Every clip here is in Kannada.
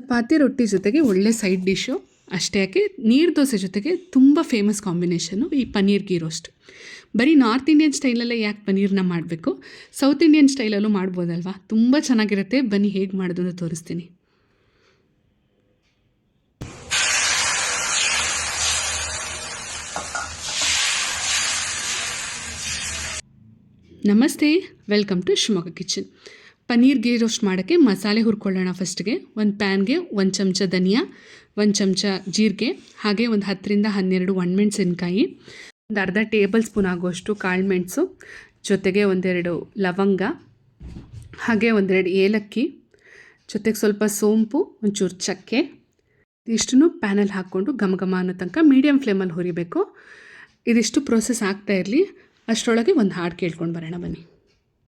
ಚಪಾತಿ ರೊಟ್ಟಿ ಜೊತೆಗೆ ಒಳ್ಳೆ ಸೈಡ್ ಡಿಶ್ಶು ಅಷ್ಟೇ ಯಾಕೆ, ನೀರು ದೋಸೆ ಜೊತೆಗೆ ತುಂಬ ಫೇಮಸ್ ಕಾಂಬಿನೇಷನ್ನು ಈ ಪನ್ನೀರ್ ಗೀ ರೋಸ್ಟ್ ಬರೀ ನಾರ್ತ್ ಇಂಡಿಯನ್ ಸ್ಟೈಲಲ್ಲೇ ಯಾಕೆ ಪನ್ನೀರ್ನ ಮಾಡಬೇಕು? ಸೌತ್ ಇಂಡಿಯನ್ ಸ್ಟೈಲಲ್ಲೂ ಮಾಡ್ಬೋದಲ್ವಾ? ತುಂಬ ಚೆನ್ನಾಗಿರುತ್ತೆ. ಬನ್ನಿ ಹೇಗೆ ಮಾಡೋದು ಅಂತ ತೋರಿಸ್ತೀನಿ. ನಮಸ್ತೆ. Welcome to Shivamogga kitchen paneer ghee roast ಮಾಡೋಕ್ಕೆ ಮಸಾಲೆ ಹುರ್ಕೊಳ್ಳೋಣ ಫಸ್ಟ್ಗೆ ಒಂದು ಪ್ಯಾನ್ಗೆ ಒಂದು ಚಮಚ ಧನಿಯಾ, ಒಂದು ಚಮಚ ಜೀರಿಗೆ, ಹಾಗೆ ಒಂದು ಹತ್ತರಿಂದ ಹನ್ನೆರಡು ಒಣಮೆಣಸಿನ್ಕಾಯಿ, ಒಂದು ಅರ್ಧ ಟೇಬಲ್ ಸ್ಪೂನ್ ಆಗುವಷ್ಟು ಕಾಳುಮೆಣಸು ಜೊತೆಗೆ ಒಂದೆರಡು ಲವಂಗ, ಹಾಗೆ ಒಂದೆರಡು ಏಲಕ್ಕಿ, ಜೊತೆಗೆ ಸ್ವಲ್ಪ ಸೋಂಪು, ಒಂಚೂರು ಚಕ್ಕೆ. ಇದಿಷ್ಟನ್ನು ಪ್ಯಾನಲ್ಲಿ ಹಾಕ್ಕೊಂಡು ಘಮ ಘಮ ಅನ್ನೋ ತನಕ ಮೀಡಿಯಮ್ ಫ್ಲೇಮಲ್ಲಿ ಹುರಿಬೇಕು. ಇದಿಷ್ಟು ಪ್ರೋಸೆಸ್ ಆಗ್ತಾ ಇರಲಿ. ಅಷ್ಟರೊಳಗೆ ಒಂದು ಹಾಡು ಕೇಳ್ಕೊಂಡು ಬರೋಣ ಬನ್ನಿ.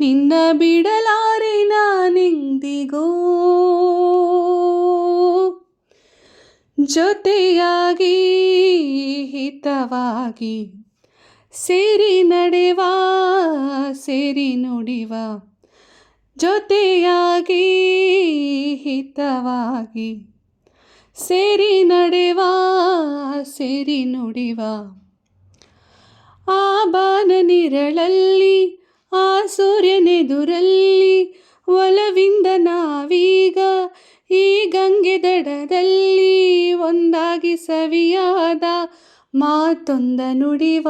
ನಿನ್ನ ಬಿಡಲಾರೆ ನಾನೆಂದಿಗೂ? ಜೊತೆಯಾಗಿ ಹಿತವಾಗಿ ಸೇರಿ ನಡೆವಾ, ಸೇರಿ ನುಡಿವ, ಜೊತೆಯಾಗಿ ಹಿತವಾಗಿ ಸೇರಿ ನಡೆವಾ, ಸೇರಿ ನುಡಿವ. ಆ ಬಾನ ನಿರಳಲ್ಲಿ ಆ ಸೂರ್ಯನೆದುರಲ್ಲಿ ಒಲವಿಂದ ನಾವೀಗ ಈ ಗಂಗೆ ದಡದಲ್ಲಿ ಒಂದಾಗಿ ಸವಿಯಾದ ಮಾತೊಂದ ನುಡಿವ.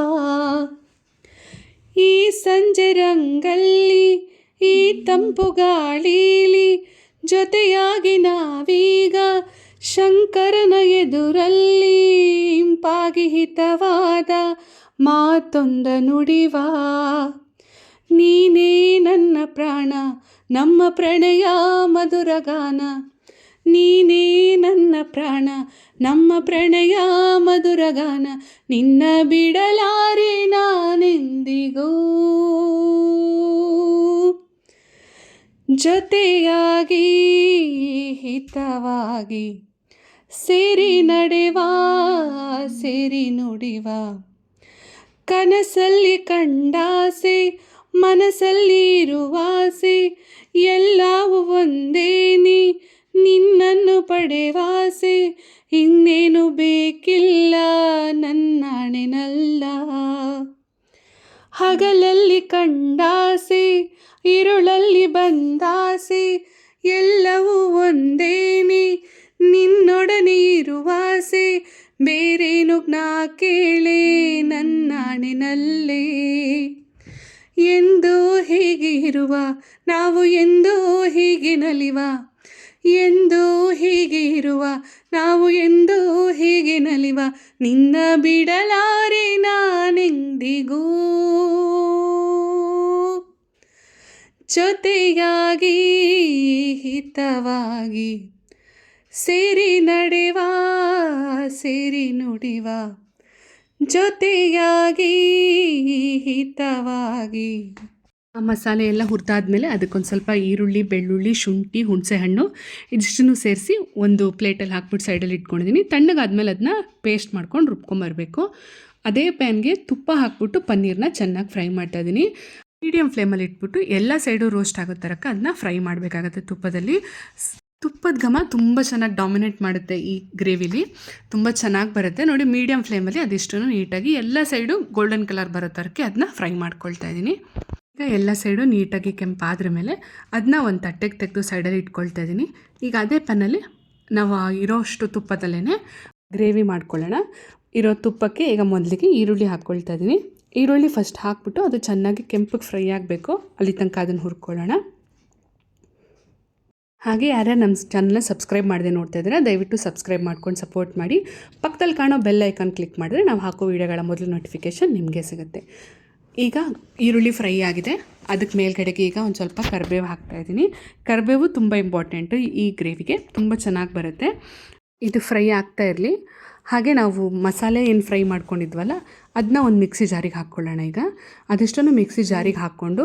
ಈ ಸಂಜೆ ರಂಗಲ್ಲಿ, ಈ ತಂಪು ಗಾಳಿಲಿ ಜೊತೆಯಾಗಿ ನಾವೀಗ ಶಂಕರನ ಎದುರಲ್ಲಿ ಇಂಪಾಗಿ ಹಿತವಾದ ಮಾತೊಂದ ನುಡಿವ. ನೀನೇ ನನ್ನ ಪ್ರಾಣ, ನಮ್ಮ ಪ್ರಣಯ ಮಧುರ ಗಾನ. ನೀನೇ ನನ್ನ ಪ್ರಾಣ, ನಮ್ಮ ಪ್ರಣಯ ಮಧುರ ಗಾನ. ನಿನ್ನ ಬಿಡಲಾರೆ ನಾನೆಂದಿಗೂ. ಜೊತೆಯಾಗಿ ಹಿತವಾಗಿ ಸೇರಿ ನಡೆವ, ಸೇರಿ ನುಡಿವ. ಕನಸಲ್ಲಿ ಕಂಡಾಸೆ ಮನಸ್ಸಲ್ಲಿ ಇರುವಾಸೆ ಎಲ್ಲವೂ ಒಂದೇನಿ, ನಿನ್ನನ್ನು ಪಡೆವಾಸೆ. ಇನ್ನೇನು ಬೇಕಿಲ್ಲ, ನನ್ನಾಣೆನಲ್ಲ. ಹಗಲಲ್ಲಿ ಕಂಡಾಸೆ ಇರುಳಲ್ಲಿ ಬಂದಾಸೆ, ಎಲ್ಲವೂ ಒಂದೇನೆ, ನಿನ್ನೊಡನೆ ಇರುವಾಸೆ. ಬೇರೇನು ನಾ ಕೇಳೆ, ನನ್ನಾಣೆನಲ್ಲೇ. ಇರುವ ನಾವು ಎಂದೂ ಹೀಗೆ ನಲಿವ, ಎಂದು ಹೀಗೆ ಇರುವ ನಾವು ಎಂದೂ ಹೀಗೆ ನಲಿವ. ನಿನ್ನ ಬಿಡಲಾರೆ ನಾನೆಂದಿಗೂ? ಜೊತೆಯಾಗಿ ಹಿತವಾಗಿ ಸೇರಿ ನಡೆವಾ, ಸೇರಿ ನುಡಿವ. ಜೊತೆಯಾಗಿ ಹಿತವಾಗಿ ಆ ಮಸಾಲೆ ಎಲ್ಲ ಹುರಿದಾದ್ಮೇಲೆ ಅದಕ್ಕೊಂದು ಸ್ವಲ್ಪ ಈರುಳ್ಳಿ, ಬೆಳ್ಳುಳ್ಳಿ, ಶುಂಠಿ, ಹುಣಸೆಹಣ್ಣು ಇದಿಷ್ಟನ್ನು ಸೇರಿಸಿ ಒಂದು ಪ್ಲೇಟಲ್ಲಿ ಹಾಕ್ಬಿಟ್ಟು ಸೈಡಲ್ಲಿ ಇಟ್ಕೊಂಡಿದ್ದೀನಿ ತಣ್ಣಗಾದ್ಮೇಲೆ ಅದನ್ನ ಪೇಸ್ಟ್ ಮಾಡ್ಕೊಂಡು ರುಬ್ಕೊಂಬರಬೇಕು. ಅದೇ ಪ್ಯಾನ್ಗೆ ತುಪ್ಪ ಹಾಕ್ಬಿಟ್ಟು ಪನ್ನೀರ್ನ ಚೆನ್ನಾಗಿ ಫ್ರೈ ಮಾಡ್ತಾ ಇದ್ದೀನಿ ಮೀಡಿಯಮ್ ಫ್ಲೇಮಲ್ಲಿ ಇಟ್ಬಿಟ್ಟು ಎಲ್ಲ ಸೈಡು ರೋಸ್ಟ್ ಆಗೋ ಥರಕ್ಕೆ ಅದನ್ನ ಫ್ರೈ ಮಾಡಬೇಕಾಗತ್ತೆ ತುಪ್ಪದಲ್ಲಿ. ತುಪ್ಪದ ಘಮ ತುಂಬ ಚೆನ್ನಾಗಿ ಡಾಮಿನೇಟ್ ಮಾಡುತ್ತೆ ಈ ಗ್ರೇವಿಲಿ. ತುಂಬ ಚೆನ್ನಾಗಿ ಬರುತ್ತೆ. ನೋಡಿ ಮೀಡಿಯಮ್ ಫ್ಲೇಮಲ್ಲಿ ಅದಿಷ್ಟು ನೀಟಾಗಿ ಎಲ್ಲ ಸೈಡು ಗೋಲ್ಡನ್ ಕಲರ್ ಬರೋ ಥರಕ್ಕೆ ಅದನ್ನ ಫ್ರೈ ಮಾಡ್ಕೊಳ್ತಾ ಇದ್ದೀನಿ ಈಗ ಎಲ್ಲ ಸೈಡು ನೀಟಾಗಿ ಕೆಂಪಾದ್ರ ಮೇಲೆ ಅದನ್ನ ಒಂದು ತಟ್ಟೆಗೆ ತೆಗೆದು ಸೈಡಲ್ಲಿ ಇಟ್ಕೊಳ್ತಾ ಇದ್ದೀನಿ ಈಗ ಅದೇ ಪನ್ನಲ್ಲಿ ನಾವು ಇರೋ ಇರೋಷ್ಟು ತುಪ್ಪದಲ್ಲೇ ಗ್ರೇವಿ ಮಾಡ್ಕೊಳ್ಳೋಣ. ಇರೋ ತುಪ್ಪಕ್ಕೆ ಈಗ ಮೊದಲಿಗೆ ಈರುಳ್ಳಿ ಹಾಕ್ಕೊಳ್ತಾ ಇದ್ದೀನಿ ಈರುಳ್ಳಿ ಫಸ್ಟ್ ಹಾಕ್ಬಿಟ್ಟು ಅದು ಚೆನ್ನಾಗಿ ಕೆಂಪಗೆ ಫ್ರೈ ಆಗಬೇಕು. ಅಲ್ಲಿ ತನಕ ಅದನ್ನು ಹುರ್ಕೊಳ್ಳೋಣ. ಹಾಗೆ ಯಾರ್ಯಾರು ನಮ್ಮ ಚಾನಲ್ನ ಸಬ್ಸ್ಕ್ರೈಬ್ ಮಾಡದೆ ನೋಡ್ತಾ ಇದ್ದೀರಾ, ದಯವಿಟ್ಟು ಸಬ್ಸ್ಕ್ರೈಬ್ ಮಾಡ್ಕೊಂಡು ಸಪೋರ್ಟ್ ಮಾಡಿ. ಪಕ್ಕದಲ್ಲಿ ಕಾಣೋ ಬೆಲ್ ಐಕಾನ್ ಕ್ಲಿಕ್ ಮಾಡಿದ್ರೆ ನಾವು ಹಾಕೋ ವೀಡಿಯೋಗಳ ಮೊದಲು ನೋಟಿಫಿಕೇಷನ್ ನಿಮಗೆ ಸಿಗುತ್ತೆ. ಈಗ ಈರುಳ್ಳಿ ಫ್ರೈ ಆಗಿದೆ. ಅದಕ್ಕೆ ಮೇಲ್ಗಡೆಗೆ ಈಗ ಒಂದು ಸ್ವಲ್ಪ ಕರಿಬೇವು ಹಾಕ್ತಾಯಿದ್ದೀನಿ ಕರಿಬೇವು ತುಂಬ ಇಂಪಾರ್ಟೆಂಟು ಈ ಗ್ರೇವಿಗೆ. ತುಂಬ ಚೆನ್ನಾಗಿ ಬರುತ್ತೆ. ಇದು ಫ್ರೈ ಆಗ್ತಾ ಇರಲಿ. ಹಾಗೆ ನಾವು ಮಸಾಲೆ ಏನು ಫ್ರೈ ಮಾಡ್ಕೊಂಡಿದ್ವಲ್ಲ ಅದನ್ನ ಒಂದು ಮಿಕ್ಸಿ ಜಾರಿಗೆ ಹಾಕ್ಕೊಳ್ಳೋಣ ಈಗ. ಅದೆಷ್ಟನ್ನು ಮಿಕ್ಸಿ ಜಾರಿಗೆ ಹಾಕ್ಕೊಂಡು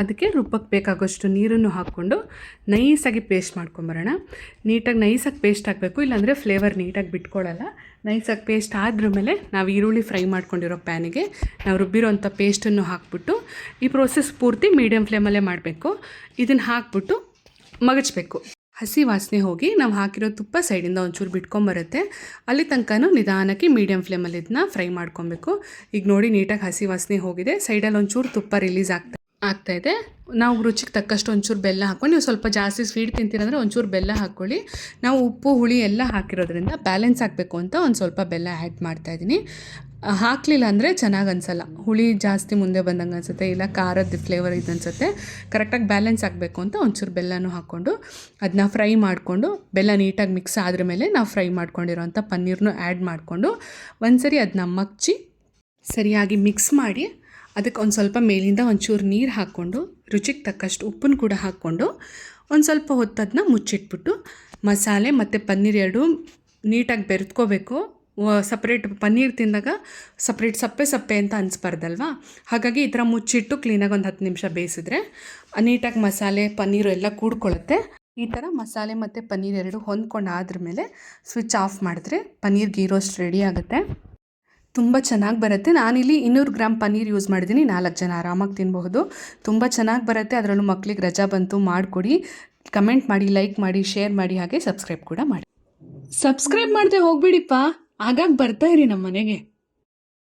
ಅದಕ್ಕೆ ರುಬ್ಬಕ್ಕೆ ಬೇಕಾಗೋಷ್ಟು ನೀರನ್ನು ಹಾಕ್ಕೊಂಡು ನೈಸಾಗಿ ಪೇಸ್ಟ್ ಮಾಡ್ಕೊಂಬರೋಣ. ನೀಟಾಗಿ ನೈಸಾಗಿ ಪೇಸ್ಟ್ ಹಾಕಬೇಕು, ಇಲ್ಲಾಂದರೆ ಫ್ಲೇವರ್ ನೀಟಾಗಿ ಬಿಟ್ಕೊಳ್ಳಲ್ಲ ನೈಸಾಗಿ ಪೇಸ್ಟ್ ಆದ್ರ ಮೇಲೆ ನಾವು ಈರುಳ್ಳಿ ಫ್ರೈ ಮಾಡ್ಕೊಂಡಿರೋ ಪ್ಯಾನಿಗೆ ನಾವು ರುಬ್ಬಿರೋಂಥ ಪೇಸ್ಟನ್ನು ಹಾಕ್ಬಿಟ್ಟು ಈ ಪ್ರೋಸೆಸ್ ಪೂರ್ತಿ ಮೀಡಿಯಮ್ ಫ್ಲೇಮಲ್ಲೇ ಮಾಡಬೇಕು. ಇದನ್ನು ಹಾಕ್ಬಿಟ್ಟು ಮಗಚಬೇಕು. ಹಸಿ ವಾಸನೆ ಹೋಗಿ ನಾವು ಹಾಕಿರೋ ತುಪ್ಪ ಸೈಡಿಂದ ಒಂಚೂರು ಬಿಟ್ಕೊಂಬರುತ್ತೆ. ಅಲ್ಲಿ ತನಕನೂ ನಿಧಾನಕ್ಕೆ ಮೀಡಿಯಮ್ ಫ್ಲೇಮಲ್ಲಿ ಇದನ್ನ ಫ್ರೈ ಮಾಡ್ಕೊಬೇಕು. ಈಗ ನೋಡಿ ನೀಟಾಗಿ ಹಸಿ ವಾಸನೆ ಹೋಗಿದೆ. ಸೈಡಲ್ಲಿ ಒಂಚೂರು ತುಪ್ಪ ರಿಲೀಸ್ ಆಗ್ತಾ ಆಗ್ತಾ ಇದೆ. ನಾವು ರುಚಿಗೆ ತಕ್ಕಷ್ಟು ಒಂಚೂರು ಬೆಲ್ಲ ಹಾಕ್ಕೊಂಡು ನೀವು ಸ್ವಲ್ಪ ಜಾಸ್ತಿ ಸ್ವೀಟ್ ತಿಂತೀರಂದರೆ ಒಂಚೂರು ಬೆಲ್ಲ ಹಾಕ್ಕೊಳ್ಳಿ. ನಾವು ಉಪ್ಪು, ಹುಳಿ ಎಲ್ಲ ಹಾಕಿರೋದ್ರಿಂದ ಬ್ಯಾಲೆನ್ಸ್ ಆಗಬೇಕು ಅಂತ ಒಂದು ಸ್ವಲ್ಪ ಬೆಲ್ಲ ಆ್ಯಡ್ ಮಾಡ್ತಾಯಿದ್ದೀನಿ ಹಾಕಲಿಲ್ಲ ಅಂದರೆ ಚೆನ್ನಾಗಿ ಅನಿಸಲ್ಲ. ಹುಳಿ ಜಾಸ್ತಿ ಮುಂದೆ ಬಂದಂಗೆ ಅನಿಸುತ್ತೆ, ಇಲ್ಲ ಖಾರದ ಫ್ಲೇವರ್ ಇದು ಅನಿಸುತ್ತೆ. ಕರೆಕ್ಟಾಗಿ ಬ್ಯಾಲೆನ್ಸ್ ಆಗಬೇಕು ಅಂತ ಒಂಚೂರು ಬೆಲ್ಲನೂ ಹಾಕ್ಕೊಂಡು ಅದನ್ನ ಫ್ರೈ ಮಾಡಿಕೊಂಡು, ಬೆಲ್ಲ ನೀಟಾಗಿ ಮಿಕ್ಸ್ ಆದ್ರ ಮೇಲೆ ನಾವು ಫ್ರೈ ಮಾಡ್ಕೊಂಡಿರೋಂಥ ಪನ್ನೀರ್ನೂ ಆ್ಯಡ್ ಮಾಡಿಕೊಂಡು ಒಂದು ಸರಿ ಅದನ್ನ ಮಗ್ಚಿ ಸರಿಯಾಗಿ ಮಿಕ್ಸ್ ಮಾಡಿ ಅದಕ್ಕೆ ಒಂದು ಸ್ವಲ್ಪ ಮೇಲಿಂದ ಒಂಚೂರು ನೀರು ಹಾಕ್ಕೊಂಡು, ರುಚಿಗೆ ತಕ್ಕಷ್ಟು ಉಪ್ಪನ್ನು ಕೂಡ ಹಾಕ್ಕೊಂಡು, ಒಂದು ಸ್ವಲ್ಪ ಹೊತ್ತದನ್ನ ಮುಚ್ಚಿಟ್ಬಿಟ್ಟು, ಮಸಾಲೆ ಮತ್ತು ಪನ್ನೀರ್ ಎರಡು ನೀಟಾಗಿ ಬೆರೆತ್ಕೋಬೇಕು ಸಪ್ರೇಟ್ ಪನ್ನೀರ್ ತಿಂದಾಗ ಸಪ್ರೇಟ್ ಸಪ್ಪೆ ಸಪ್ಪೆ ಅಂತ ಅನಿಸ್ಬಾರ್ದಲ್ವಾ? ಹಾಗಾಗಿ ಈ ಥರ ಮುಚ್ಚಿಟ್ಟು ಕ್ಲೀನಾಗಿ ಒಂದು ಹತ್ತು ನಿಮಿಷ ಬೇಯಿಸಿದ್ರೆ ನೀಟಾಗಿ ಮಸಾಲೆ, ಪನ್ನೀರು ಎಲ್ಲ ಕೂಡ್ಕೊಳ್ಳುತ್ತೆ. ಈ ಥರ ಮಸಾಲೆ ಮತ್ತು ಪನ್ನೀರ್ ಎರಡು ಹೊಂದ್ಕೊಂಡು ಆದ್ಮೇಲೆ ಸ್ವಿಚ್ ಆಫ್ ಮಾಡಿದ್ರೆ ಪನ್ನೀರ್ ಗೀ ರೋಸ್ಟ್ ರೆಡಿ ಆಗುತ್ತೆ. ತುಂಬ ಚೆನ್ನಾಗಿ ಬರುತ್ತೆ. ನಾನಿಲ್ಲಿ ಇನ್ನೂರು ಗ್ರಾಮ್ ಪನ್ನೀರ್ ಯೂಸ್ ಮಾಡಿದ್ದೀನಿ. ನಾಲ್ಕು ಜನ ಆರಾಮಾಗಿ ತಿನ್ನಬಹುದು ತುಂಬ ಚೆನ್ನಾಗಿ ಬರುತ್ತೆ. ಅದರಲ್ಲೂ ಮಕ್ಕಳಿಗೆ ರಜಾ ಬಂತು ಮಾಡಿಕೊಡಿ. ಕಮೆಂಟ್ ಮಾಡಿ, ಲೈಕ್ ಮಾಡಿ, ಶೇರ್ ಮಾಡಿ, ಹಾಗೆ ಸಬ್ಸ್ಕ್ರೈಬ್ ಕೂಡ ಮಾಡಿ. ಸಬ್ಸ್ಕ್ರೈಬ್ ಮಾಡದೆ ಹೋಗ್ಬಿಡಿಪ್ಪ. ಆಗಾಗ ಬರ್ತಾ ಇರಿ ನಮ್ಮ ಮನೆಗೆ